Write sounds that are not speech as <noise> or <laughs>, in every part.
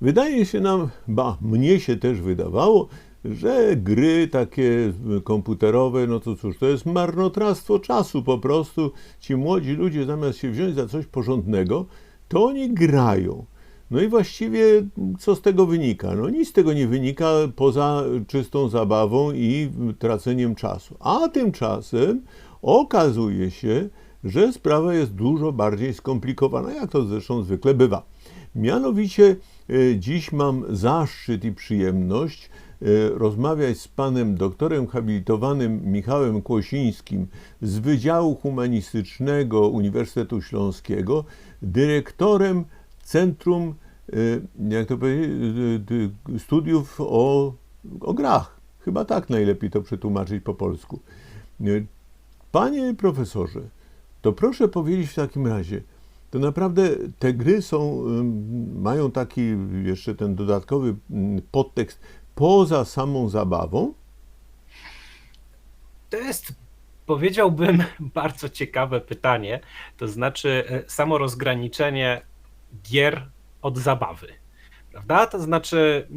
Wydaje się nam, ba, mnie się też wydawało, że gry takie komputerowe, no to cóż, to jest marnotrawstwo czasu po prostu. Ci młodzi ludzie zamiast się wziąć za coś porządnego, to oni grają. No i właściwie co z tego wynika? No nic z tego nie wynika poza czystą zabawą i traceniem czasu. A tymczasem okazuje się, że sprawa jest dużo bardziej skomplikowana, jak to zresztą zwykle bywa. Mianowicie dziś mam zaszczyt i przyjemność e, rozmawiać z panem doktorem habilitowanym Michałem Kłosińskim z Wydziału Humanistycznego Uniwersytetu Śląskiego, dyrektorem Centrum, e, jak to e, e, studiów o, o grach. Chyba tak najlepiej to przetłumaczyć po polsku. E, Panie profesorze, to proszę powiedzieć w takim razie, to naprawdę te gry są, mają taki jeszcze ten dodatkowy podtekst poza samą zabawą? To jest, powiedziałbym, <laughs> bardzo ciekawe pytanie. To znaczy, e, samo rozgraniczenie gier od zabawy. Prawda? To znaczy,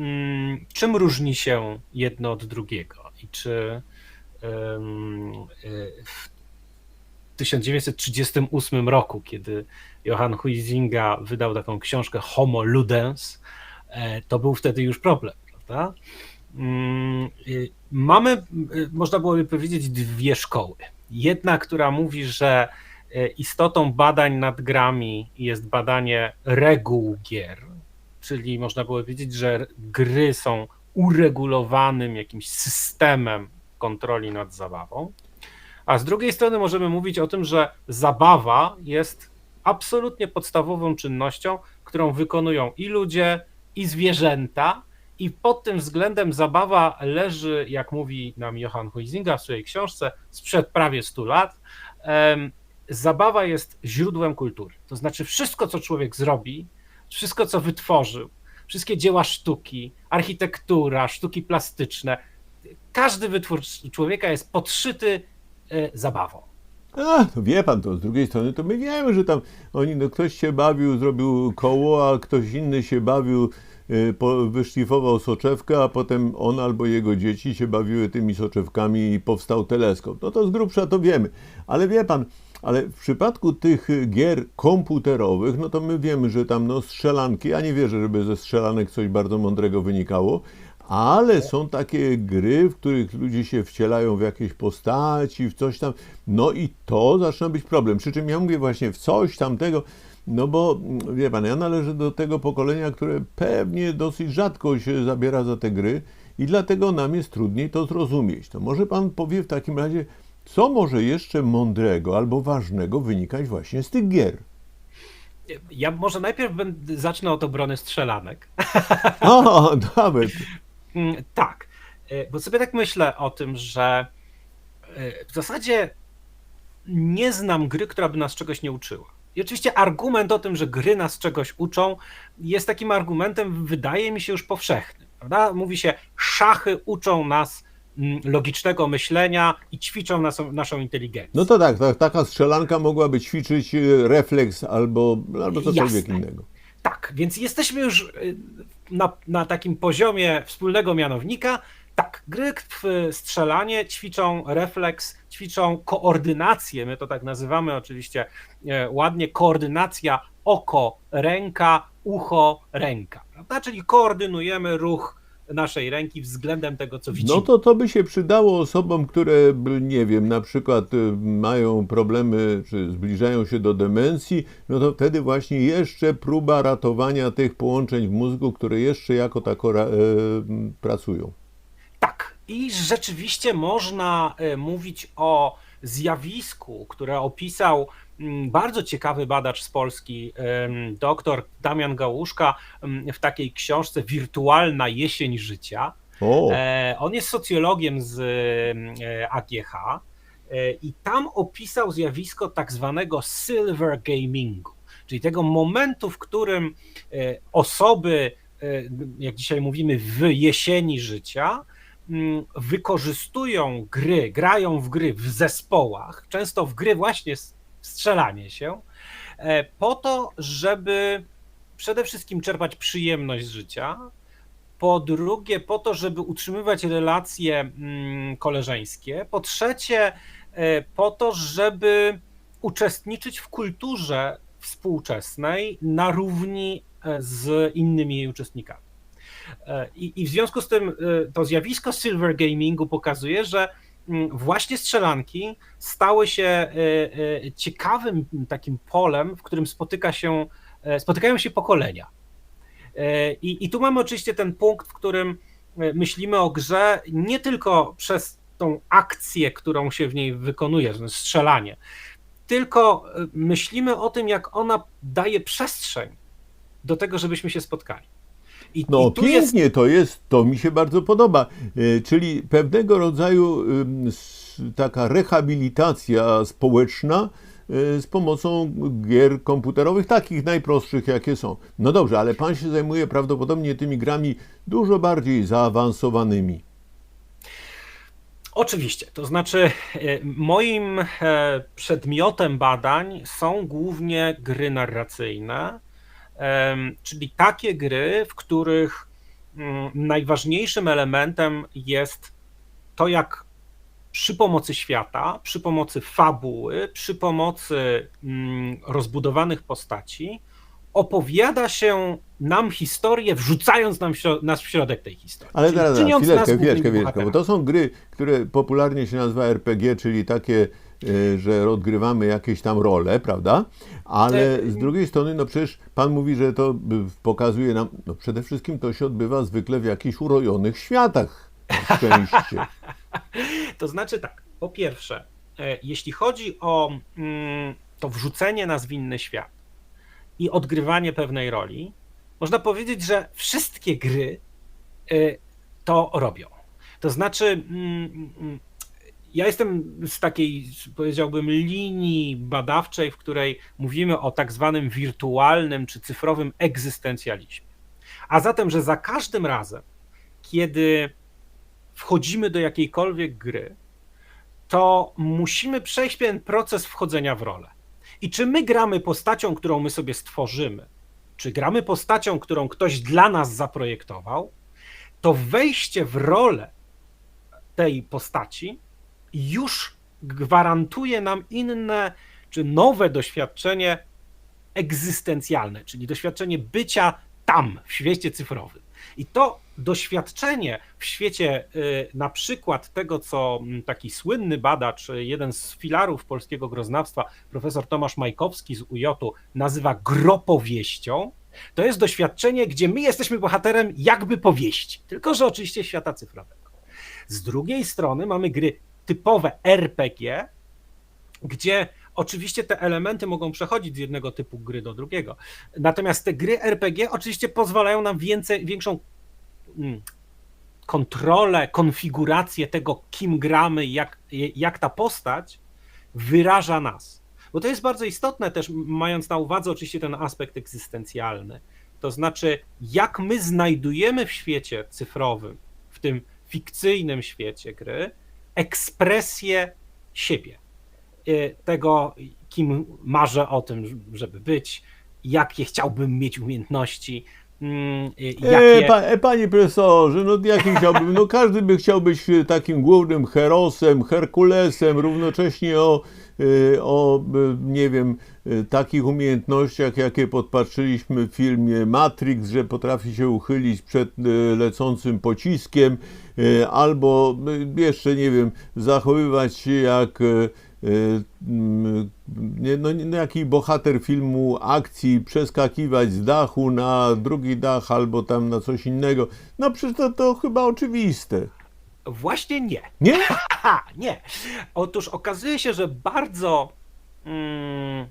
czym różni się jedno od drugiego i czy w 1938 roku, kiedy Johann Huizinga wydał taką książkę Homo Ludens, e, to był wtedy już problem, prawda? Mm, y, Mamy, y, można byłoby powiedzieć, dwie szkoły. Jedna, która mówi, że y, istotą badań nad grami jest badanie reguł gier, czyli można było powiedzieć, że gry są uregulowanym jakimś systemem kontroli nad zabawą. A z drugiej strony możemy mówić o tym, że zabawa jest absolutnie podstawową czynnością, którą wykonują i ludzie, i zwierzęta, i pod tym względem zabawa leży, jak mówi nam Johann Huizinga w swojej książce, sprzed prawie 100 lat. Zabawa jest źródłem kultury. To znaczy, wszystko, co człowiek zrobi, wszystko, co wytworzył, wszystkie dzieła sztuki, architektura, sztuki plastyczne, każdy wytwór człowieka jest podszyty zabawą. A, to wie pan to, z drugiej strony to my wiemy, że tam oni, no ktoś się bawił, zrobił koło, a ktoś inny się bawił, y, po, wyszlifował soczewkę, a potem on albo jego dzieci się bawiły tymi soczewkami i powstał teleskop. No to z grubsza to wiemy. Ale wie pan, ale w przypadku tych gier komputerowych, no to my wiemy, że tam no strzelanki, ja nie wierzę, żeby ze strzelanek coś bardzo mądrego wynikało, ale są takie gry, w których ludzie się wcielają w jakieś postaci, w coś tam. No i to zaczyna być problem. Przy czym ja mówię właśnie w coś tamtego, no bo mm, wie pan, ja należę do tego pokolenia, które pewnie dosyć rzadko się zabiera za te gry i dlatego nam jest trudniej to zrozumieć. To może pan powie w takim razie, co może jeszcze mądrego albo ważnego wynikać właśnie z tych gier? Ja może najpierw będę, zacznę od obrony strzelanek. O, nawet. Mm, Tak, e, bo sobie tak myślę o tym, że e, w zasadzie nie znam gry, która by nas czegoś nie uczyła. I oczywiście argument o tym, że gry nas czegoś uczą, jest takim argumentem, wydaje mi się, już powszechnym. Prawda? Mówi się, szachy uczą nas mm, logicznego myślenia i ćwiczą naszą, naszą inteligencję. No to tak, tak, taka strzelanka mogłaby ćwiczyć e, refleks albo, albo cokolwiek Jasne. innego. Tak, więc jesteśmy już y, na, na takim poziomie wspólnego mianownika. Tak, gry strzelanie ćwiczą refleks, ćwiczą koordynację, my to tak nazywamy oczywiście e, ładnie, koordynacja oko, ręka, ucho, ręka? Czyli koordynujemy ruch naszej ręki względem tego, co widzimy. No to to by się przydało osobom, które, nie wiem, na przykład y, mają problemy, czy zbliżają się do demencji, no to wtedy właśnie jeszcze próba ratowania tych połączeń w mózgu, które jeszcze jako tako e, pracują. Tak, i rzeczywiście można e, mówić o zjawisku, które opisał bardzo ciekawy badacz z Polski, dr Damian Gałuszka, w takiej książce Wirtualna jesień życia. O, E, On jest socjologiem z e, AGH e, i tam opisał zjawisko tak zwanego silver gamingu, czyli tego momentu, w którym osoby, jak dzisiaj mówimy, w jesieni życia, mm, wykorzystują gry, grają w gry w zespołach, często w gry właśnie s- strzelanie się, e, po to, żeby przede wszystkim czerpać przyjemność z życia. Po drugie, po to, żeby utrzymywać relacje mm, koleżeńskie. Po trzecie, e, po to, żeby uczestniczyć w kulturze współczesnej na równi e, z innymi jej uczestnikami. I, w związku z tym to zjawisko silver gamingu pokazuje, że właśnie strzelanki stały się e, e, ciekawym takim polem, w którym spotyka się, e, spotykają się pokolenia. I, I tu mamy oczywiście ten punkt, w którym myślimy o grze nie tylko przez tą akcję, którą się w niej wykonuje, strzelanie, tylko myślimy o tym, jak ona daje przestrzeń do tego, żebyśmy się spotkali. I, No i tu jest pięknie to jest, to mi się bardzo podoba. E, Czyli pewnego rodzaju taka rehabilitacja społeczna e, z pomocą gier komputerowych, takich najprostszych jakie są. No dobrze, ale pan się zajmuje prawdopodobnie tymi grami dużo bardziej zaawansowanymi. Oczywiście, to znaczy e, moim przedmiotem badań są głównie gry narracyjne, czyli takie gry, w których mm, najważniejszym elementem jest to, jak przy pomocy świata, przy pomocy fabuły, przy pomocy mm, rozbudowanych postaci opowiada się nam historię, wrzucając nam w śro- nas w środek tej historii. Ale zaraz, zaraz, chwileczkę, chwileczkę, chwileczkę, bo to są gry, które popularnie się nazywa RPG, czyli takie, że odgrywamy jakieś tam role, prawda? Ale E, z drugiej strony, no przecież pan mówi, że to y, pokazuje nam, no przede wszystkim to się odbywa zwykle w jakichś urojonych światach, na szczęście. <laughs> To znaczy tak, po pierwsze, e, jeśli chodzi o mm, to wrzucenie nas w inny świat i odgrywanie pewnej roli, można powiedzieć, że wszystkie gry e, to robią. To znaczy, mm, mm, ja jestem z takiej, powiedziałbym, linii badawczej, w której mówimy o tak zwanym wirtualnym czy cyfrowym egzystencjalizmie. A zatem, że za każdym razem, kiedy wchodzimy do jakiejkolwiek gry, to musimy przejść pewien proces wchodzenia w rolę. I czy my gramy postacią, którą my sobie stworzymy, czy gramy postacią, którą ktoś dla nas zaprojektował, to wejście w rolę tej postaci już gwarantuje nam inne czy nowe doświadczenie egzystencjalne, czyli doświadczenie bycia tam, w świecie cyfrowym. I to doświadczenie w świecie y, na przykład tego, co mm, taki słynny badacz, y, jeden z filarów polskiego groznawstwa, profesor Tomasz Majkowski z UJ-u nazywa gropowieścią, to jest doświadczenie, gdzie my jesteśmy bohaterem jakby powieści, tylko że oczywiście świata cyfrowego. Z drugiej strony mamy gry typowe RPG, gdzie oczywiście te elementy mogą przechodzić z jednego typu gry do drugiego. Natomiast te gry RPG oczywiście pozwalają nam więcej, większą mm, kontrolę, konfigurację tego, kim gramy, jak, jak ta postać wyraża nas. Bo to jest bardzo istotne też, mając na uwadze oczywiście ten aspekt egzystencjalny. To znaczy, jak my znajdujemy w świecie cyfrowym, w tym fikcyjnym świecie gry, ekspresję siebie. Y, Tego, kim marzę o tym, żeby być, jakie chciałbym mieć umiejętności, mm, y, E, jakie... pa, e, panie profesorze, no jaki chciałbym, no każdy by chciał być takim głównym herosem, Herkulesem, równocześnie o, o nie wiem, takich umiejętnościach, jakie podpatrzyliśmy w filmie Matrix, że potrafi się uchylić przed e, lecącym pociskiem, e, albo jeszcze, nie wiem, zachowywać się jak mm, nie, no, no, jaki bohater filmu akcji przeskakiwać z dachu na drugi dach albo tam na coś innego. No przecież to, to chyba oczywiste. Właśnie nie. Nie? <laughs> Nie. Otóż okazuje się, że bardzo mm,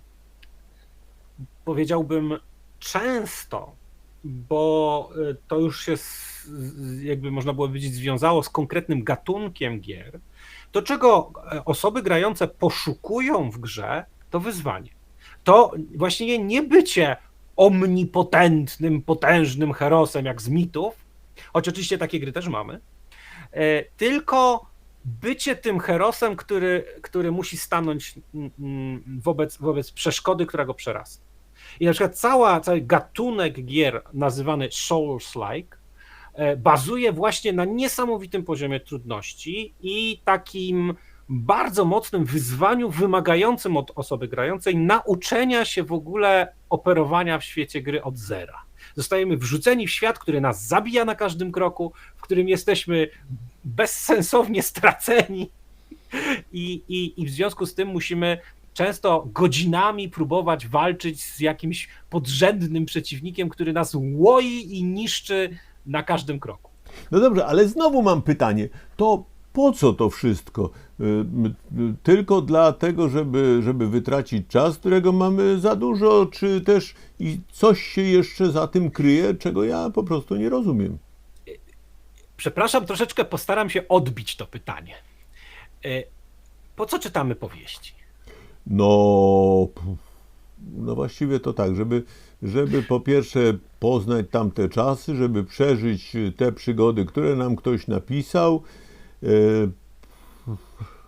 powiedziałbym często, bo y, to już się jakby można było powiedzieć związało z konkretnym gatunkiem gier, to czego e, osoby grające poszukują w grze, to wyzwanie. To właśnie nie bycie omnipotentnym, potężnym herosem jak z mitów, choć oczywiście takie gry też mamy, e, tylko bycie tym herosem, który, który musi stanąć wobec, wobec przeszkody, która go przerasta. I na przykład cała, cały gatunek gier nazywany Souls-like e, bazuje właśnie na niesamowitym poziomie trudności i takim bardzo mocnym wyzwaniu wymagającym od osoby grającej nauczenia się w ogóle operowania w świecie gry od zera. Zostajemy wrzuceni w świat, który nas zabija na każdym kroku, w którym jesteśmy bezsensownie <laughs> straceni i, i, i w związku z tym musimy często godzinami próbować walczyć z jakimś podrzędnym przeciwnikiem, który nas łoi i niszczy na każdym kroku. No dobrze, ale znowu mam pytanie. To po co to wszystko? Y, y, Tylko dlatego, żeby, żeby wytracić czas, którego mamy za dużo, czy też i coś się jeszcze za tym kryje, czego ja po prostu nie rozumiem? Przepraszam, troszeczkę postaram się odbić to pytanie. E, Po co czytamy powieści? No, no właściwie to tak, żeby, żeby po pierwsze poznać tamte czasy, żeby przeżyć te przygody, które nam ktoś napisał. E,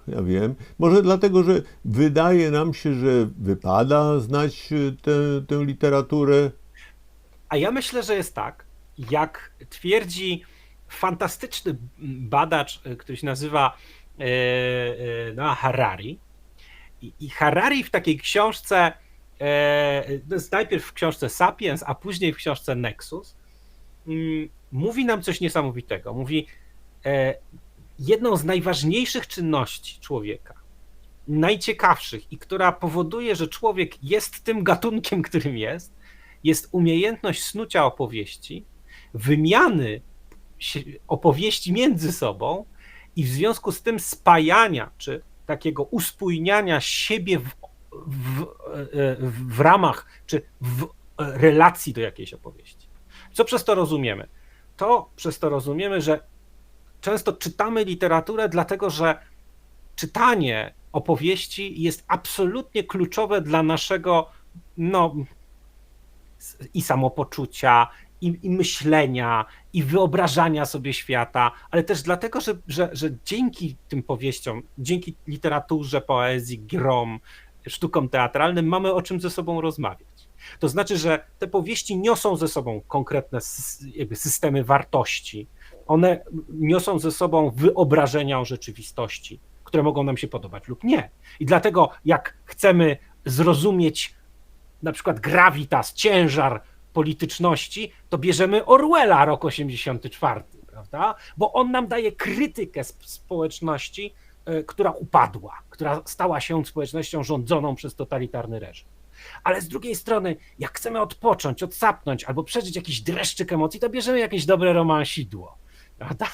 Ja wiem. Może dlatego, że wydaje nam się, że wypada znać tę, tę literaturę. A ja myślę, że jest tak, jak twierdzi fantastyczny badacz, e, który się nazywa e, no, Harari. I, Harari w takiej książce, e, jest najpierw w książce Sapiens, a później w książce Nexus, mm, mówi nam coś niesamowitego. Mówi, e, jedną z najważniejszych czynności człowieka, najciekawszych i która powoduje, że człowiek jest tym gatunkiem, którym jest, jest umiejętność snucia opowieści, wymiany opowieści między sobą i w związku z tym spajania, czy takiego uspójniania siebie w, w, e, w ramach, czy w relacji do jakiejś opowieści. Co przez to rozumiemy? To przez to rozumiemy, że często czytamy literaturę, dlatego że czytanie opowieści jest absolutnie kluczowe dla naszego no, i samopoczucia, i, i myślenia, i wyobrażania sobie świata, ale też dlatego, że, że, że dzięki tym powieściom, dzięki literaturze, poezji, grom, sztukom teatralnym mamy o czym ze sobą rozmawiać. To znaczy, że te powieści niosą ze sobą konkretne systemy wartości, one niosą ze sobą wyobrażenia o rzeczywistości, które mogą nam się podobać lub nie. I dlatego, jak chcemy zrozumieć na przykład gravitas, ciężar polityczności, to bierzemy Orwella, rok 84, prawda? Bo on nam daje krytykę sp- społeczności, e, która upadła, która stała się społecznością rządzoną przez totalitarny reżim. Ale z drugiej strony, jak chcemy odpocząć, odsapnąć albo przeżyć jakiś dreszczyk emocji, to bierzemy jakieś dobre romansidło. Prawda?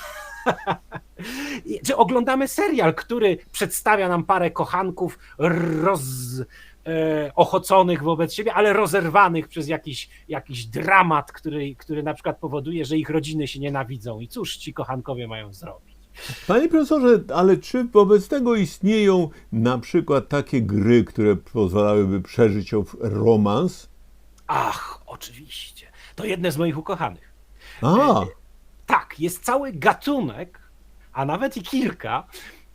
<laughs> Czy oglądamy serial, który przedstawia nam parę kochanków roz, ochoconych wobec siebie, ale rozerwanych przez jakiś, jakiś dramat, który, który na przykład powoduje, że ich rodziny się nienawidzą. I cóż ci kochankowie mają zrobić? Panie profesorze, ale czy wobec tego istnieją na przykład takie gry, które pozwalałyby przeżyć ow romans? Ach, oczywiście. To jedne z moich ukochanych. A, Tak, jest cały gatunek, a nawet i kilka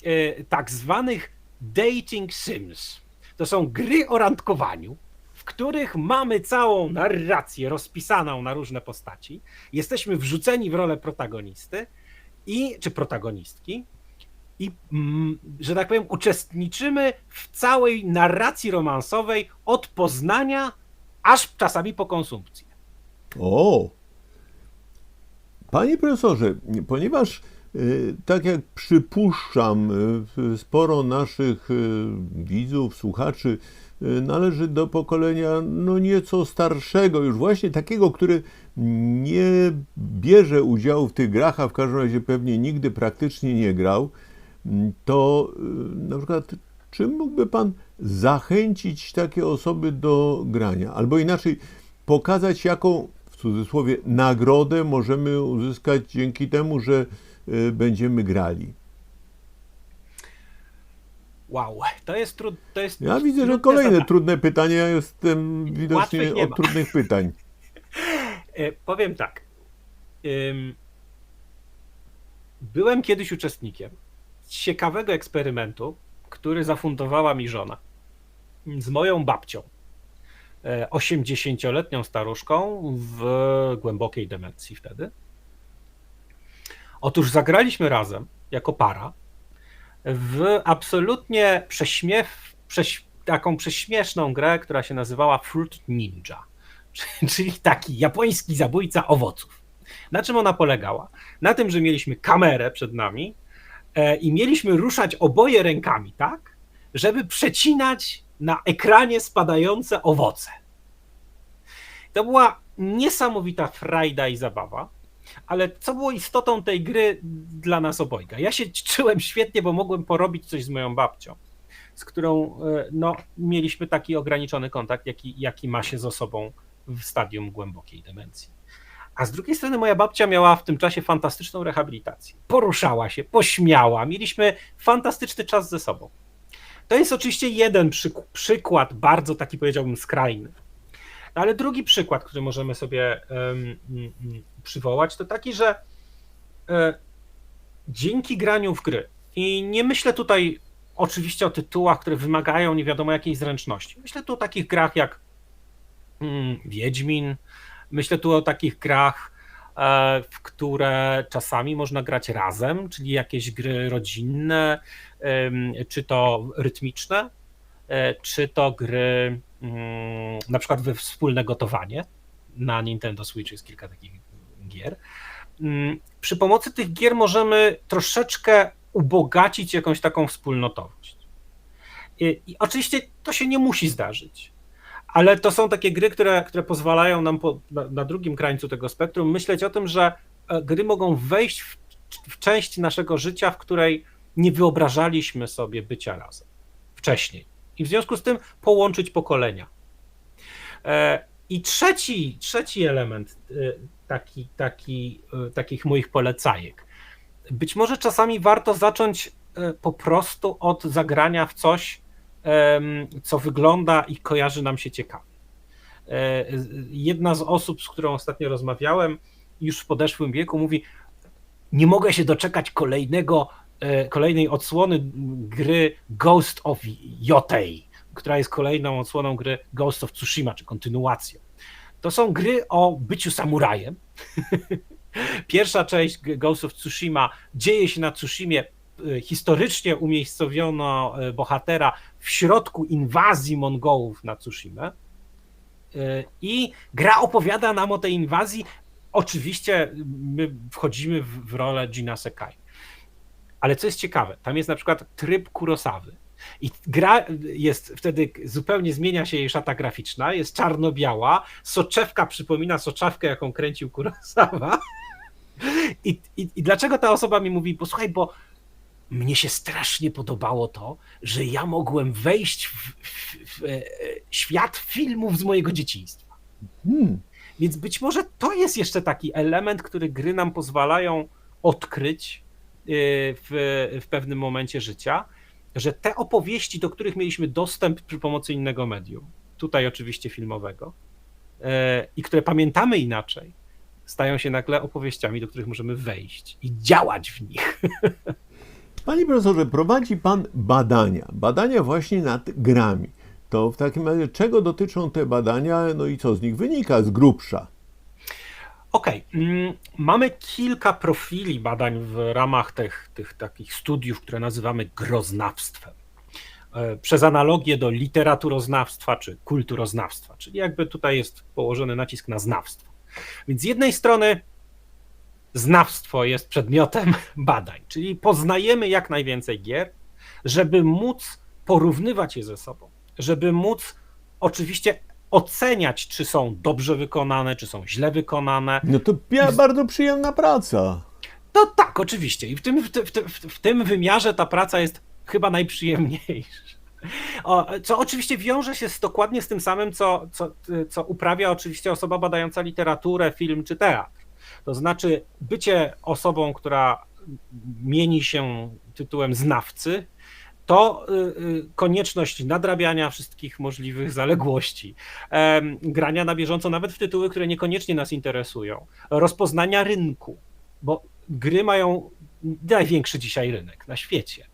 e, tak zwanych dating sims. To są gry o randkowaniu, w których mamy całą narrację rozpisaną na różne postaci. Jesteśmy wrzuceni w rolę protagonisty i czy protagonistki i, mm, że tak powiem, uczestniczymy w całej narracji romansowej od poznania aż czasami po konsumpcję. O! Panie profesorze, ponieważ tak jak przypuszczam, y, sporo naszych y, widzów, słuchaczy y, należy do pokolenia no nieco starszego, już właśnie takiego, który nie bierze udziału w tych grach, a w każdym razie pewnie nigdy praktycznie nie grał, mm, to y, na przykład czym mógłby Pan zachęcić takie osoby do grania? Albo inaczej, pokazać jaką, w cudzysłowie, nagrodę możemy uzyskać dzięki temu, że y, będziemy grali. Wow, to jest trud, to jest Ja widzę, że trudne kolejne zadanie. trudne pytania. Ja jestem widocznie od ma. trudnych pytań. E, Powiem tak. Byłem kiedyś uczestnikiem ciekawego eksperymentu, który zafundowała mi żona z moją babcią. e, 80-letnią staruszką w głębokiej demencji wtedy. Otóż zagraliśmy razem jako para w absolutnie prześmiew, prześ, taką prześmieszną grę, która się nazywała Fruit Ninja, <laughs> czyli taki japoński zabójca owoców. Na czym ona polegała? Na tym, że mieliśmy kamerę przed nami e, i mieliśmy ruszać oboje rękami, tak, żeby przecinać na ekranie spadające owoce. To była niesamowita frajda i zabawa. Ale co było istotą tej gry dla nas obojga? Ja się czułem świetnie, bo mogłem porobić coś z moją babcią, z którą e, no, mieliśmy taki ograniczony kontakt, jaki, jaki ma się z osobą w stadium głębokiej demencji. A z drugiej strony moja babcia miała w tym czasie fantastyczną rehabilitację. Poruszała się, pośmiała, mieliśmy fantastyczny czas ze sobą. To jest oczywiście jeden przyk- przykład, bardzo taki powiedziałbym skrajny. Ale drugi przykład, który możemy sobie um, przywołać, to taki, że e, dzięki graniu w gry, i nie myślę tutaj oczywiście o tytułach, które wymagają nie wiadomo jakiej zręczności. Myślę tu o takich grach jak mm, Wiedźmin, myślę tu o takich grach, e, w które czasami można grać razem, czyli jakieś gry rodzinne, czy to rytmiczne, e, czy to gry mm, na przykład we wspólne gotowanie. Na Nintendo Switch jest kilka takich gier. Mm, przy pomocy tych gier możemy troszeczkę ubogacić jakąś taką wspólnotowość. I, i oczywiście to się nie musi zdarzyć, ale to są takie gry, które, które pozwalają nam po, na, na, drugim krańcu tego spektrum myśleć o tym, że e, gry mogą wejść w, w część naszego życia, w której nie wyobrażaliśmy sobie bycia razem wcześniej. I w związku z tym połączyć pokolenia. E, I trzeci, trzeci element e, taki, taki, takich moich polecajek. Być może czasami warto zacząć po prostu od zagrania w coś, co wygląda i kojarzy nam się ciekawie. Jedna z osób, z którą ostatnio rozmawiałem, już w podeszłym wieku, mówi: Nie mogę się doczekać kolejnego, kolejnej odsłony gry Ghost of Yotei, która jest kolejną odsłoną gry Ghost of Tsushima, czy kontynuacją. To są gry o byciu samurajem. <laughs> Pierwsza część Ghost of Tsushima dzieje się na Tsushimie. Historycznie umiejscowiono bohatera w środku inwazji Mongołów na Tsushimę. I gra opowiada nam o tej inwazji. Oczywiście my wchodzimy w, w rolę Gina Sekai. Ale co jest ciekawe, tam jest na przykład tryb Kurosawy. I gra jest wtedy, zupełnie zmienia się jej szata graficzna, jest czarno-biała, soczewka przypomina soczewkę, jaką kręcił Kurosawa. I, i, I dlaczego ta osoba mi mówi, posłuchaj, bo mnie się strasznie podobało to, że ja mogłem wejść w, w, w, w świat filmów z mojego dzieciństwa. Hmm. Więc być może to jest jeszcze taki element, który gry nam pozwalają odkryć w, w pewnym momencie życia że te opowieści, do których mieliśmy dostęp przy pomocy innego medium, tutaj oczywiście filmowego, e, i które pamiętamy inaczej, stają się nagle opowieściami, do których możemy wejść i działać w nich. <laughs> Panie profesorze, prowadzi pan badania, badania właśnie nad grami. To w takim razie czego dotyczą te badania, no i co z nich wynika z grubsza? Okej, okay. mamy kilka profili badań w ramach tych, tych takich studiów, które nazywamy groznawstwem. E, przez analogię do literaturoznawstwa czy kulturoznawstwa, czyli jakby tutaj jest położony nacisk na znawstwo. Więc z jednej strony znawstwo jest przedmiotem <laughs> badań, czyli poznajemy jak najwięcej gier, żeby móc porównywać je ze sobą, żeby móc oczywiście oceniać, czy są dobrze wykonane, czy są źle wykonane. No to bardzo przyjemna praca. No tak, oczywiście. I w tym, w, w, w tym wymiarze ta praca jest chyba najprzyjemniejsza. O, co oczywiście wiąże się z, dokładnie z tym samym, co, co, co uprawia oczywiście osoba badająca literaturę, film czy teatr. To znaczy bycie osobą, która mieni się tytułem znawcy, to y, y, konieczność nadrabiania wszystkich możliwych <laughs> zaległości, grania na bieżąco nawet w tytuły, które niekoniecznie nas interesują, rozpoznania rynku, bo gry mają największy dzisiaj rynek na świecie.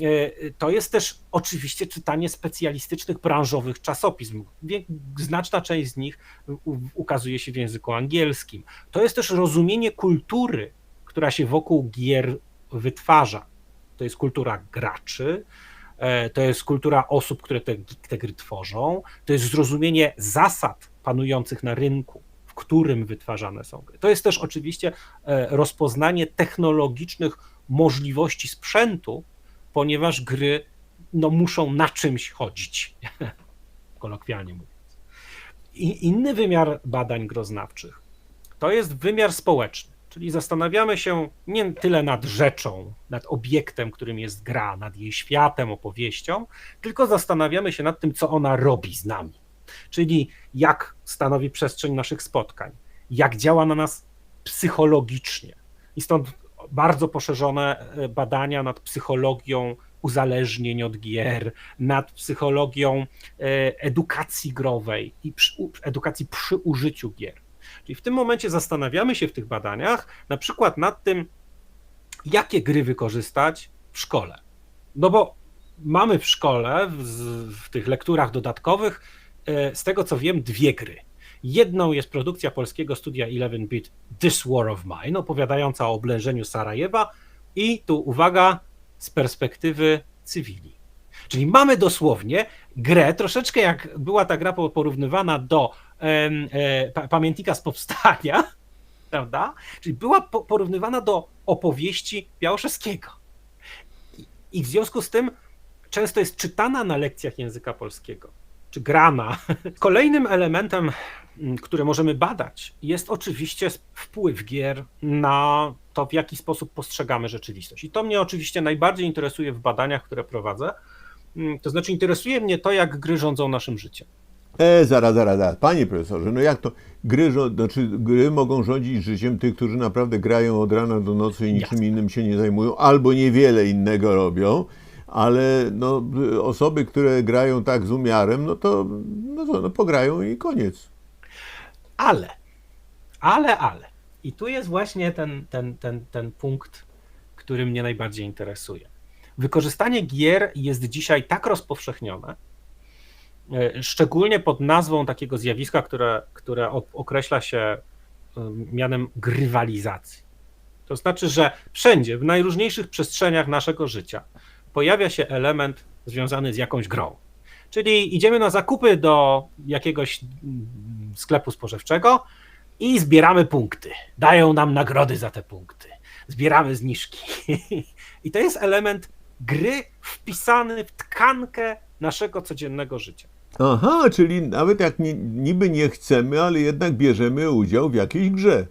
E, To jest też oczywiście czytanie specjalistycznych, branżowych czasopism. Znaczna część z nich ukazuje się w języku angielskim. To jest też rozumienie kultury, która się wokół gier wytwarza. To jest kultura graczy, e, to jest kultura osób, które te, te gry tworzą, to jest zrozumienie zasad panujących na rynku, w którym wytwarzane są gry. To jest też oczywiście e, rozpoznanie technologicznych możliwości sprzętu, ponieważ gry no, muszą na czymś chodzić, <laughs> kolokwialnie mówiąc. I inny wymiar badań groznawczych to jest wymiar społeczny, czyli zastanawiamy się nie tyle nad rzeczą, nad obiektem, którym jest gra, nad jej światem, opowieścią, tylko zastanawiamy się nad tym, co ona robi z nami. Czyli jak stanowi przestrzeń naszych spotkań, jak działa na nas psychologicznie. I stąd bardzo poszerzone e, badania nad psychologią uzależnień od gier, nad psychologią e, edukacji growej i edukacji przy użyciu gier. Czyli w tym momencie zastanawiamy się w tych badaniach na przykład nad tym, jakie gry wykorzystać w szkole. No bo mamy w szkole, w, w tych lekturach dodatkowych, e, z tego co wiem, dwie gry. Jedną jest produkcja polskiego studia 11-bit This War of Mine, opowiadająca o oblężeniu Sarajewa i tu uwaga, z perspektywy cywili. Czyli mamy dosłownie grę, troszeczkę jak była ta gra po- porównywana do pamiętnika z powstania, <laughs> prawda? Czyli była po- porównywana do opowieści Białoszewskiego. I- w związku z tym często jest czytana na lekcjach języka polskiego, czy grana. <laughs> Kolejnym elementem, który możemy badać, jest oczywiście wpływ gier na to, w jaki sposób postrzegamy rzeczywistość. I to mnie oczywiście najbardziej interesuje w badaniach, które prowadzę. To znaczy, interesuje mnie to, jak gry rządzą naszym życiem. E, zaraz, zaraz, zaraz. Panie profesorze, no jak to gry, znaczy, gry mogą rządzić życiem tych, którzy naprawdę grają od rana do nocy i niczym Jasne. innym się nie zajmują, albo niewiele innego robią, ale no, osoby, które grają tak z umiarem, no to no, co, no, pograją i koniec. Ale, ale, ale. I tu jest właśnie ten, ten, ten, ten punkt, który mnie najbardziej interesuje. Wykorzystanie gier jest dzisiaj tak rozpowszechnione, szczególnie pod nazwą takiego zjawiska, które, które określa się e, mianem grywalizacji. To znaczy, że wszędzie, w najróżniejszych przestrzeniach naszego życia pojawia się element związany z jakąś grą. Czyli idziemy na zakupy do jakiegoś mm, sklepu spożywczego i zbieramy punkty. Dają nam nagrody za te punkty. Zbieramy zniżki. <laughs> I to jest element gry wpisany w tkankę naszego codziennego życia. Aha, czyli nawet jak nie, niby nie chcemy, ale jednak bierzemy udział w jakiejś grze.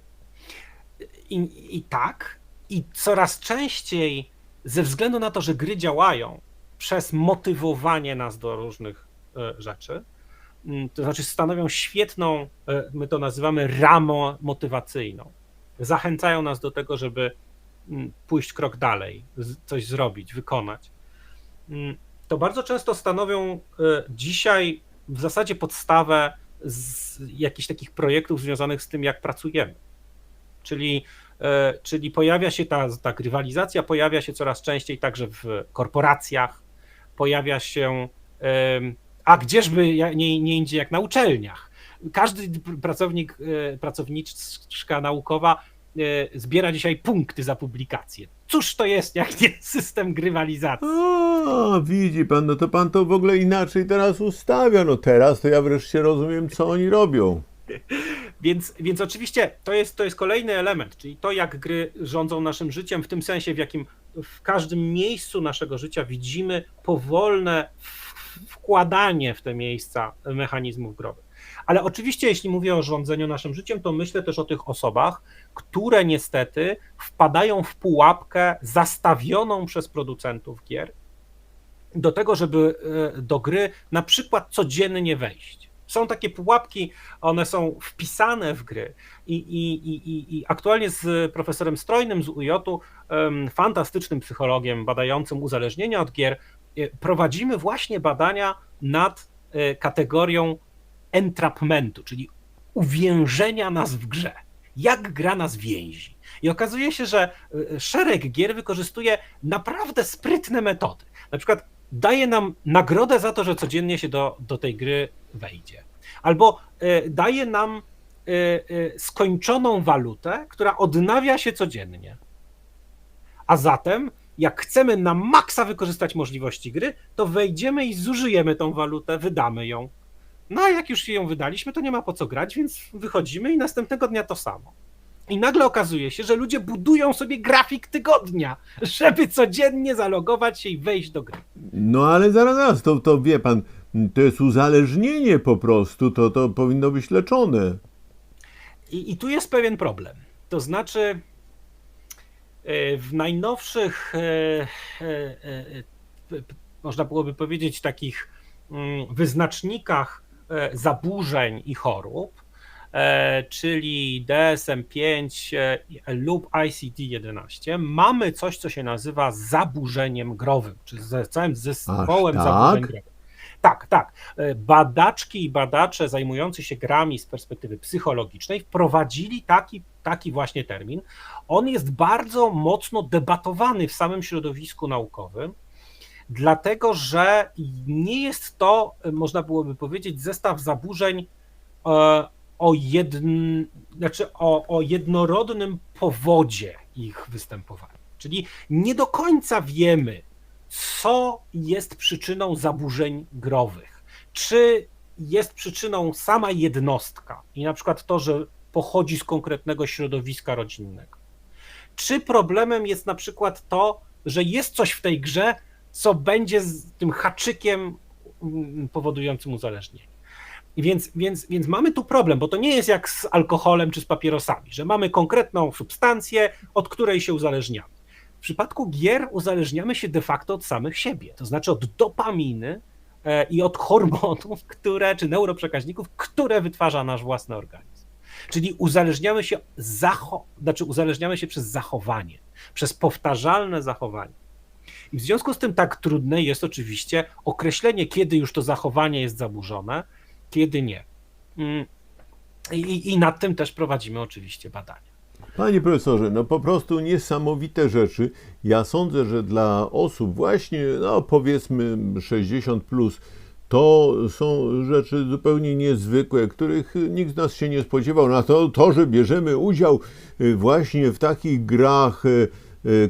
I, I tak, i coraz częściej ze względu na to, że gry działają przez motywowanie nas do różnych e, rzeczy, mm, to znaczy stanowią świetną, e, my to nazywamy ramą motywacyjną. Zachęcają nas do tego, żeby mm, pójść krok dalej, coś zrobić, wykonać. To bardzo często stanowią e, dzisiaj w zasadzie podstawę z jakichś takich projektów związanych z tym, jak pracujemy. Czyli, e, czyli pojawia się ta, ta rywalizacja, pojawia się coraz częściej także w korporacjach, pojawia się, a gdzieżby nie, nie indziej jak na uczelniach. Każdy pr- pracownik, e, pracowniczka naukowa zbiera dzisiaj punkty za publikacje. Cóż to jest, jak nie system grywalizacji? A, widzi pan, no to pan to w ogóle inaczej teraz ustawia. No teraz to ja wreszcie rozumiem, co oni robią. <laughs> Więc, więc oczywiście to jest, to jest kolejny element, czyli to, jak gry rządzą naszym życiem, w tym sensie, w jakim w każdym miejscu naszego życia widzimy powolne wkładanie w te miejsca mechanizmów growych. Ale oczywiście, jeśli mówię o rządzeniu naszym życiem, to myślę też o tych osobach, które niestety wpadają w pułapkę zastawioną przez producentów gier do tego, żeby e, do gry na przykład codziennie wejść. Są takie pułapki, one są wpisane w gry i, i, i, i- aktualnie z profesorem Strojnym z em, fantastycznym psychologiem badającym uzależnienia od gier, e, prowadzimy właśnie badania nad e, kategorią entrapmentu, czyli uwiężenia nas w grze. Jak gra nas więzi. I okazuje się, że e, szereg gier wykorzystuje naprawdę sprytne metody. na przykład daje nam nagrodę za to, że codziennie się do, do tej gry wejdzie. Albo e, daje nam e, skończoną walutę, która odnawia się codziennie. A zatem, jak chcemy na maksa wykorzystać możliwości gry, to wejdziemy i zużyjemy tą walutę, wydamy ją. No a jak już ją wydaliśmy, to nie ma po co grać, więc wychodzimy i następnego dnia to samo. I nagle okazuje się, że ludzie budują sobie grafik tygodnia, żeby codziennie zalogować się i wejść do gry. No ale zaraz, zaraz, to, to wie pan, to jest uzależnienie po prostu, to, to powinno być leczone. I, I tu jest pewien problem. To znaczy, e, w najnowszych, e, e, można byłoby powiedzieć, takich mm, wyznacznikach zaburzeń i chorób, e, czyli DSM-5 e, lub ICD-11, mamy coś, co się nazywa zaburzeniem growym, czy całym zespołem tak? zaburzeń growych. Tak, tak. E, Badaczki i badacze zajmujący się grami z perspektywy psychologicznej wprowadzili taki, taki właśnie termin. On jest bardzo mocno debatowany w samym środowisku naukowym, dlatego że nie jest to, można byłoby powiedzieć, zestaw zaburzeń e, o, jedn, znaczy o, o jednorodnym powodzie ich występowania. Czyli nie do końca wiemy, co jest przyczyną zaburzeń growych. Czy jest przyczyną sama jednostka i na przykład to, że pochodzi z konkretnego środowiska rodzinnego. Czy problemem jest na przykład to, że jest coś w tej grze, co będzie z tym haczykiem mm, powodującym uzależnienie. Więc, więc, więc mamy tu problem, bo to nie jest jak z alkoholem czy z papierosami, że mamy konkretną substancję, od której się uzależniamy. W przypadku gier uzależniamy się de facto od samych siebie, to znaczy od dopaminy e, i od hormonów, <laughs> które, czy neuroprzekaźników, które wytwarza nasz własny organizm. Czyli uzależniamy się, zacho- znaczy uzależniamy się przez zachowanie, przez powtarzalne zachowanie. I w związku z tym tak trudne jest oczywiście określenie, kiedy już to zachowanie jest zaburzone, kiedy nie. Mm, I, I nad tym też prowadzimy oczywiście badania. Panie profesorze, no po prostu niesamowite rzeczy. Ja sądzę, że dla osób właśnie, no powiedzmy 60 plus, to są rzeczy zupełnie niezwykłe, których nikt z nas się nie spodziewał. Na to, to że bierzemy udział y, właśnie w takich grach, y,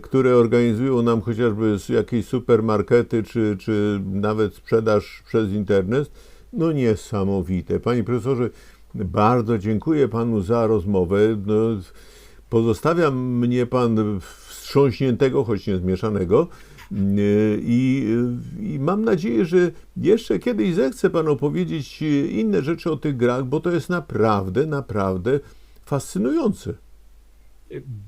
które organizują nam chociażby jakieś supermarkety, czy, czy nawet sprzedaż przez internet, no niesamowite. Panie profesorze, bardzo dziękuję panu za rozmowę. No, Pozostawia mnie pan wstrząśniętego, choć nie zmieszanego. Yy, I, I mam nadzieję, że jeszcze kiedyś zechce pan opowiedzieć inne rzeczy o tych grach, bo to jest naprawdę, naprawdę fascynujące.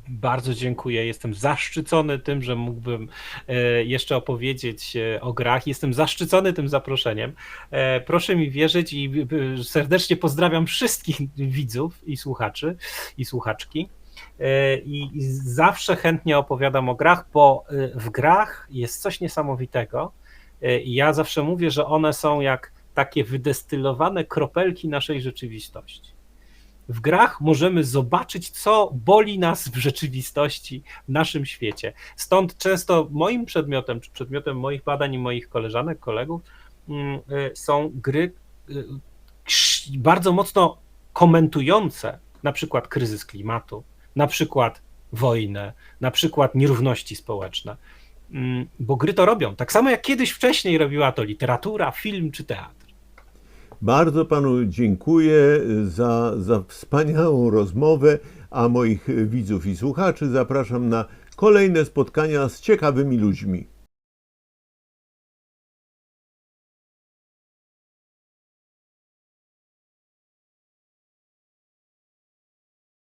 Bardzo dziękuję. Jestem zaszczycony tym, że mógłbym e, jeszcze opowiedzieć e, o grach. Jestem zaszczycony tym zaproszeniem. E, Proszę mi wierzyć i serdecznie pozdrawiam wszystkich widzów i słuchaczy i słuchaczki. I zawsze chętnie opowiadam o grach, bo w grach jest coś niesamowitego. I ja zawsze mówię, że one są jak takie wydestylowane kropelki naszej rzeczywistości w grach możemy zobaczyć, co boli nas w rzeczywistości, w naszym świecie. Stąd często moim przedmiotem, czy przedmiotem moich badań i moich koleżanek, kolegów mm, y, są gry y, krz- bardzo mocno komentujące na przykład kryzys klimatu, na przykład wojnę, na przykład nierówności społeczne. Mm, Bo gry to robią. Tak samo jak kiedyś wcześniej robiła to literatura, film czy teatr. Bardzo panu dziękuję za, za wspaniałą rozmowę, a moich widzów i słuchaczy zapraszam na kolejne spotkania z ciekawymi ludźmi.